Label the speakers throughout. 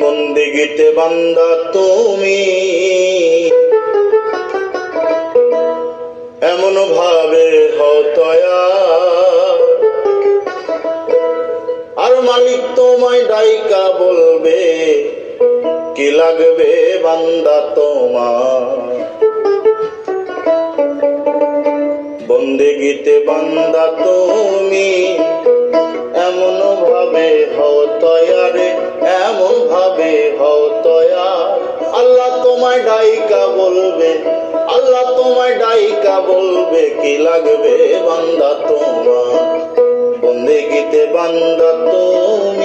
Speaker 1: বন্দিগিতে বান্দা তুমি। এমন ভাবে হতয়া আর মালিক তোমায় ডাইকা বলবে, কি লাগবে বান্দা তোমার? বন্দেগিতে বান্দা তুমি। ভাবে হও তয়া আল্লাহ তোমায় ডাইকা বলবে, আল্লাহ তোমায় ডাইকা বলবে, কি লাগবে বান্দা তোমার? বন্দেগিতে বান্দা তুমি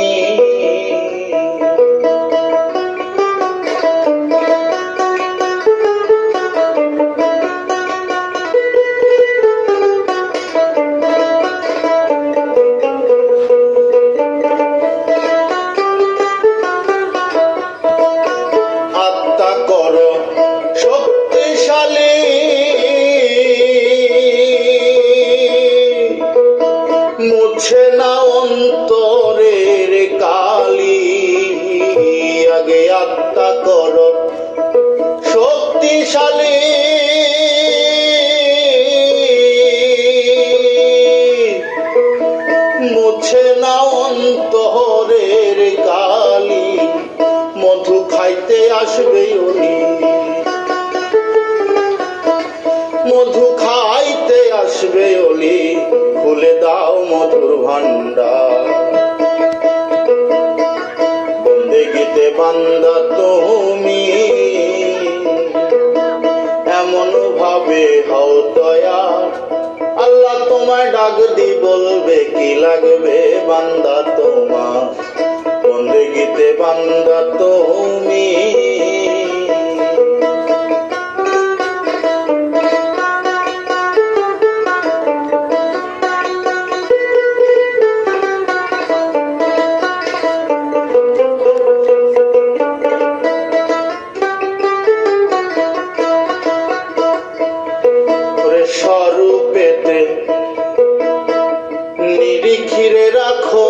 Speaker 1: না অন্তরের কালি। আগে আত্মা করো। শক্তিশালী। মুছে না অন্তরের কালি। মধু খাইতে আসবে বান্দা তোমার। বন্দেগিতে বান্দা তুমি। স্বরূপেতে নিরিখিরে রাখো।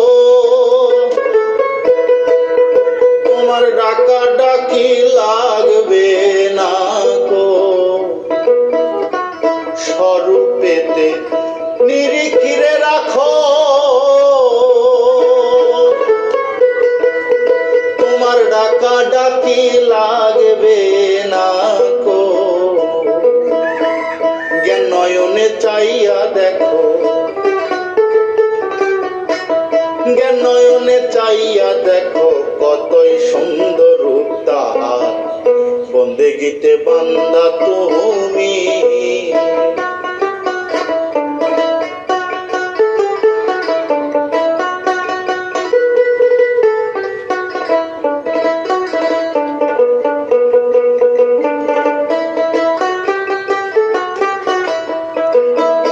Speaker 1: তোমার ডাকা ডাকি লাগবে না গো। স্বরূপেতে নিরিখিরে রাখো। তোমার ডাকা ডাকি লাগবে না গো। জ্ঞান নয়নে চাইয়া দেখো চাইয়া দেখো কতই সুন্দর রূপ তাহার বন্দেগিতে বান্দা তুমি।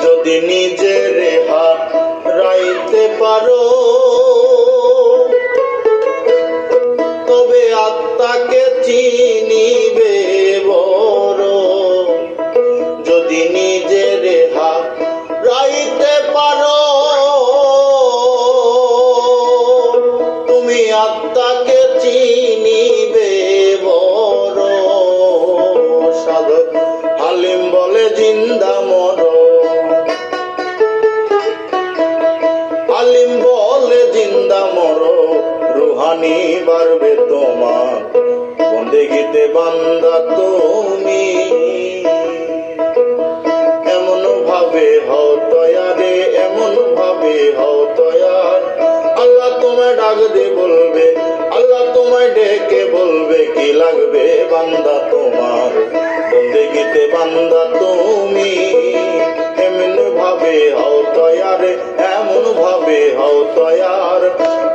Speaker 1: যদি নিজের হাত রাইতে পারো বান্দা তুমি। এমন ভাবে হও তয়ারে এমন ভাবে হও তয়ার আল্লাহ তোমায় ডাক দে বলবে, আল্লাহ তোমায় ডেকে বলবে, কি লাগবে বান্দা তোমার? বন্দেগিতে বান্দা তুমি। এমন ভাবে হও তয়ারে এমন ভাবে হও তয়ার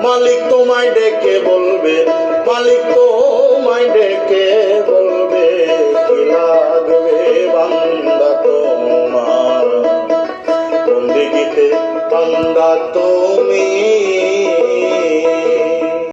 Speaker 1: মালিক তোমায় ডেকে বলবে, মালিক আমায় ডেকে